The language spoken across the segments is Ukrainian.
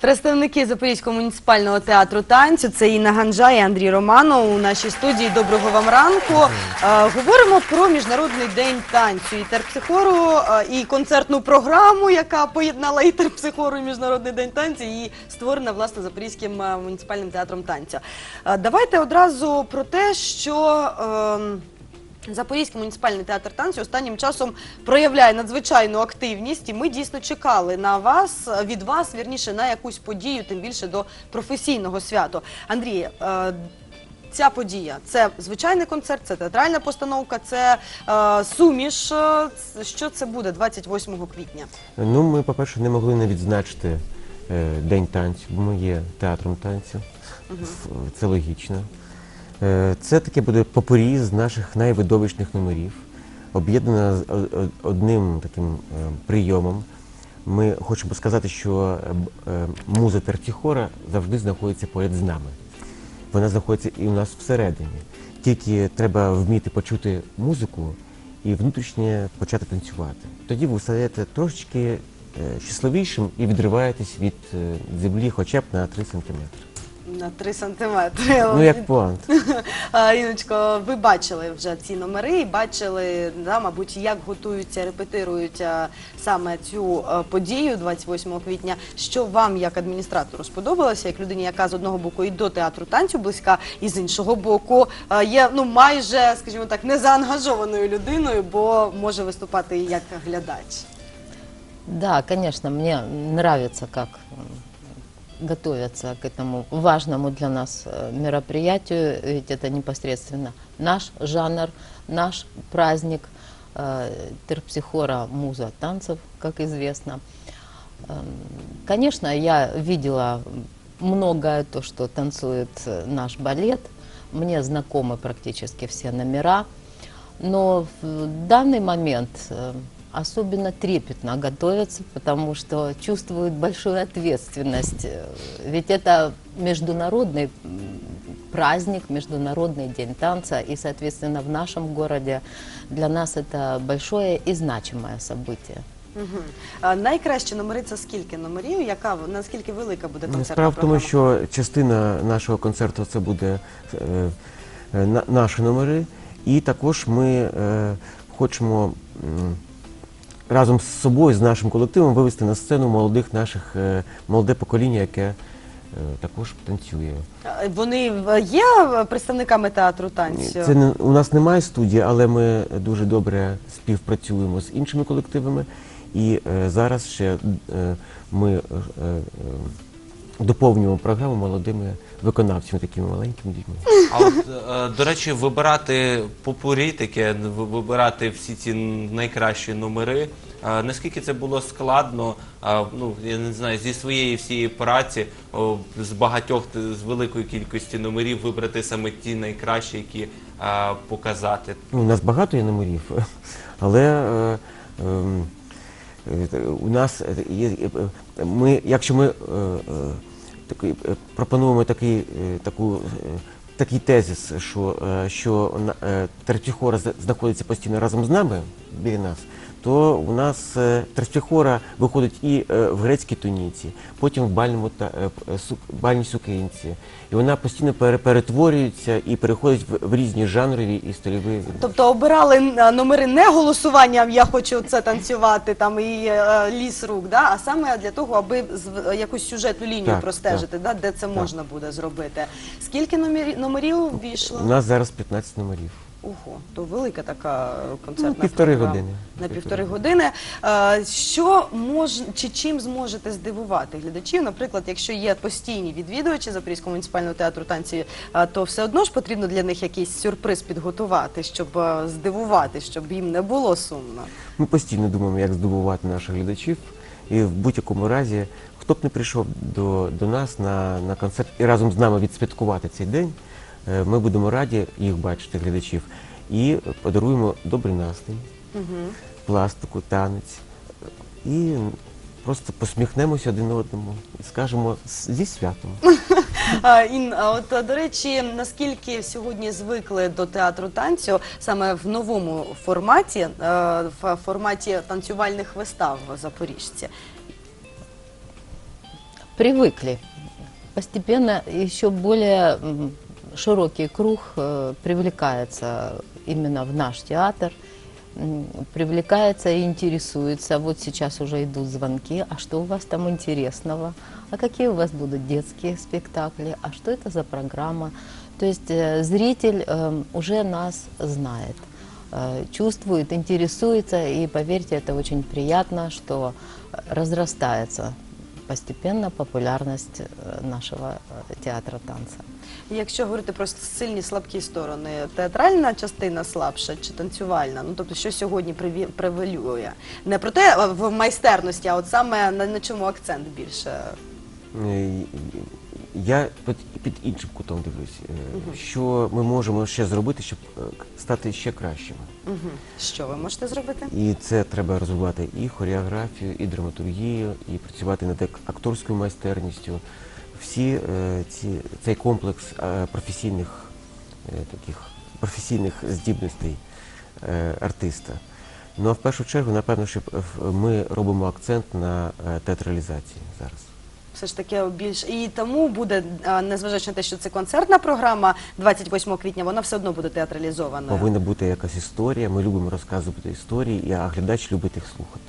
Представники Запорізького муніципального театру танцю це Інна Ганжа і Андрій Романов у нашій студії. Доброго вам ранку. Е, говоримо про міжнародний день танцю і терпсихору е, і концертну програму, яка поєднала і терпсихору, і міжнародний день танцю, і створена власне Запорізьким е, муніципальним театром танцю. Е, давайте одразу про те, що. ем, Запорізький муніципальний театр танцю останнім часом проявляє надзвичайну активність, і ми дійсно чекали на вас від вас, вірніше, на якусь подію, тим більше до професійного святу. Андрій, е, ця подія це звичайний концерт, це театральна постановка, це е, суміш. Е, Що це буде 28 квітня? Ну, ми, по-перше, не могли не відзначити День танцю, бо ми є театром танцю. Ф- Це логічно. Е, це таке буде попорі з наших найвидовищних номерів, об'єднана о- о- одним таким е, прийомом. Ми хочемо сказати, що е, е, муза Тертіхора завжди знаходиться поряд з нами. Вона знаходиться і у нас всередині. Тільки треба вміти почути музику і внутрішньо почати танцювати. Тоді ви стаєте трошечки е, щасливішим і відриваєтесь від е, землі хоча б на 3 сантиметри. На 3 сантиметри. Ну, як плант. Іночко, ви бачили вже ці номери і бачили, да, мабуть, як готуються, репетирують а, саме цю а, подію 28 квітня. Що вам, як адміністратору, сподобалося, як людині, яка з одного боку і до театру танцю близька, і з іншого боку а, є ну майже, скажімо так, незаангажованою людиною, бо може виступати як глядач. Да, конечно, мне нравится, как готовятся к этому важному для нас э, мероприятию, ведь это непосредственно наш жанр, наш праздник э, терпсихора муза танцев, как известно. Эм, Конечно, я видела многое то, что танцует э, наш балет. Мне знакомы практически все номера. Но в данный момент особенно трепетно готовятся, потому что чувствуют большую ответственность. Э, Ведь это международный м, праздник, Международный день танца, и, соответственно, в нашем городе для нас это большое и значимое событие. Угу. А, найкращі номери це скільки номерів? Яка наскільки велика буде концертна Справа в тому, програма? що частина нашого концерту це буде е, е, на- наші номери, і також ми е, хочемо м, разом з собою, з нашим колективом, вивести на сцену молодих наших е, молоде покоління, яке е, також танцює. Вони є представниками театру танцю? Це не у нас немає студії, але ми дуже добре співпрацюємо з іншими колективами. І е, зараз ще е, ми е, е, доповнюємо програму молодими виконавцями, такими маленькими дітьми. А от, е, до речі, вибирати попурі, таке, ви- вибирати всі ці найкращі номери. е, Наскільки це було складно, е, ну я не знаю, зі своєї всієї праці о, з багатьох т- з великої кількості номерів вибрати саме ті найкращі, які е, показати. Ну, у нас багато є номерів, але е, ем, е, у нас є, е, ми, якщо ми е, е, такий, е, пропонуємо такий, е, таку, е, такий тезис, що, що Терпіхора знаходиться постійно разом з нами, біля нас, то у нас е, Терпіхора виходить і е, в грецькій туніці, потім в бальному та, е, бальній сукенці. І вона постійно пере- перетворюється і переходить в, різні жанрові і стильові. Тобто обирали номери не голосуванням «я хочу це танцювати» там і ліс рук, да? а саме для того, аби якусь сюжетну лінію Так, простежити, да? де це можна буде зробити. Скільки номері- номерів війшло? У нас зараз 15 номерів. Ого, то велика така концертна Ну, півтори програма. години. На півтори години. Е, Що мож чи чим зможете здивувати глядачів? Наприклад, якщо є постійні відвідувачі Запорізького муніципального театру танці, е, то все одно ж потрібно для них якийсь сюрприз підготувати, щоб е, здивувати, щоб їм не було сумно. Ми постійно думаємо, як здобувати наших глядачів. І в будь-якому разі, хто б не прийшов до, до нас на, на концерт і разом з нами відсвяткувати цей день, е, ми будемо раді їх бачити, глядачів, і подаруємо добрий настрій, пластику, танець. І просто посміхнемося один одному і скажемо зі святом. А, Ін, а от до речі, наскільки сьогодні звикли до театру танцю саме в новому форматі, е, в форматі танцювальних вистав в запоріжці? привыкли. Постепенно еще более широкий круг э, привлекается именно в наш театр, м, привлекается и интересуется. Вот сейчас уже идут звонки, а что у вас там интересного, а какие у вас будут детские спектакли, а что это за программа. То есть э, зритель э, уже нас знает, э, чувствует, интересуется, и поверьте, это очень приятно, что э, разрастается постепенно популярность нашого нашего э, театра танца. Якщо говорити про сильні слабкі сторони, театральна частина слабша чи танцювальна? Ну тобто, що сьогодні превалює? Не про те в майстерності, а от саме на, на чому акцент більше. Я під, під іншим кутом дивлюсь, е, що ми можемо ще зробити, щоб е, к- стати ще кращими. Угу. Що ви можете зробити? І це треба розвивати і хореографію, і драматургію, і працювати над ак- акторською майстерністю. Всі е, ці, цей комплекс е, професійних е, таких професійних здібностей е, артиста. Ну а в першу чергу, напевно, що е, ми робимо акцент на е, театралізації зараз. Все ж таки більш і тому буде, незважаючи на те, що це концертна програма 28 квітня, вона все одно буде театралізована. Повинна бути якась історія. Ми любимо розказувати історії, а глядач любить їх слухати.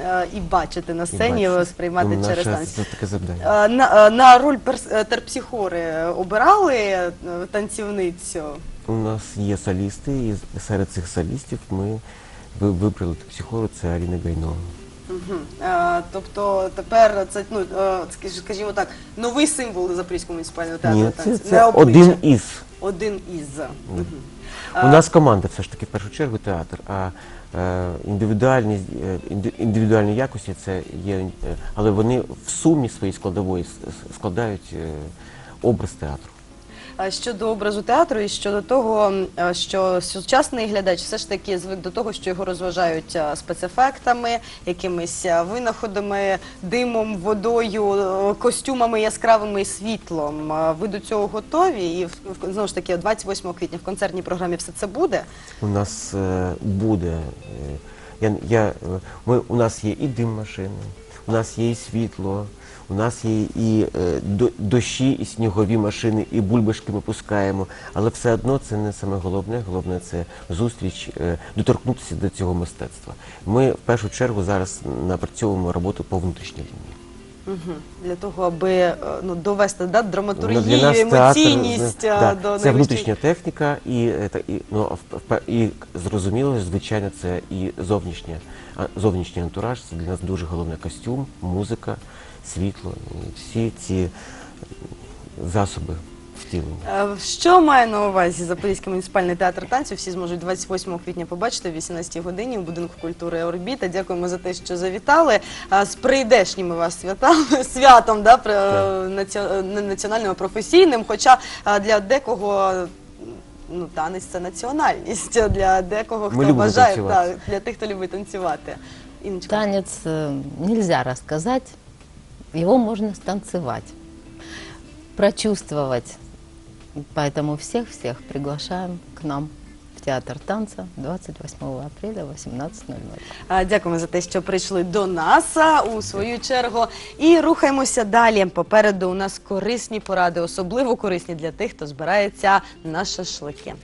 Е, І бачити на І сцені, бачити. сприймати Ну, через наше танці. Це таке завдання. Е, На, е, на роль перс- е, терпсихори обирали е, танцівницю. У нас є солісти, і серед цих солістів ми ви- вибрали психору, це Аліна Гайнова. Мгм. Е, Тобто тепер це ну е, скаж- скажімо так, новий символ Запорізького муніципального театру. Ні, це, це Не обличчя. один із. один із. Мгм. У нас команда все ж таки в першу чергу театр, а е, індивідуальні, е, інди- індивідуальні якості це є, е, але вони в сумі своїй складової с- с- складають е, образ театру. Щодо образу театру і щодо того, що сучасний глядач все ж таки звик до того, що його розважають спецефектами, якимись винаходами, димом, водою, костюмами яскравими і світлом. Ви до цього готові? І знову ж таки, 28 квітня в концертній програмі все це буде. У нас е, буде. е, я, я, е, ми, у нас є і дим машини, у нас є і світло, у нас є і е, до- дощі, і снігові машини, і бульбашки ми пускаємо. Але все одно це не саме головне. Головне це зустріч, е, доторкнутися до цього мистецтва. Ми в першу чергу зараз напрацьовуємо роботу по внутрішній лінії. Для того, аби е, ну, довести да, Ну, драматургію, театр, емоційність е, да, до це найвищої- внутрішня техніка, і, е, та- і, ну, в- і зрозуміло, звичайно, це і зовнішня, а, зовнішній антураж. Це для нас дуже головне костюм, музика, світло, всі ці е, засоби втілення. Е, Що має на увазі Запорізький муніципальний театр танцю? Всі зможуть 28 квітня побачити в 18 годині у будинку культури Орбіта. Дякуємо за те, що завітали. З прийдешніми вас святами, святом, да, е, національним, професійним. Хоча е, для декого ну, танець це національність, для декого хто бажає, для тих, хто любить танцювати. Іночка. Танец э, нельзя рассказать, его можно станцевать, прочувствовать. Поэтому всех-всех приглашаем к нам в театр танца 28 апреля в 18.00. А, Дякуємо за те, що прийшли до нас у свою чергу. І рухаємося далі. Попереду у нас корисні поради, особливо корисні для тих, хто збирається на шашлики.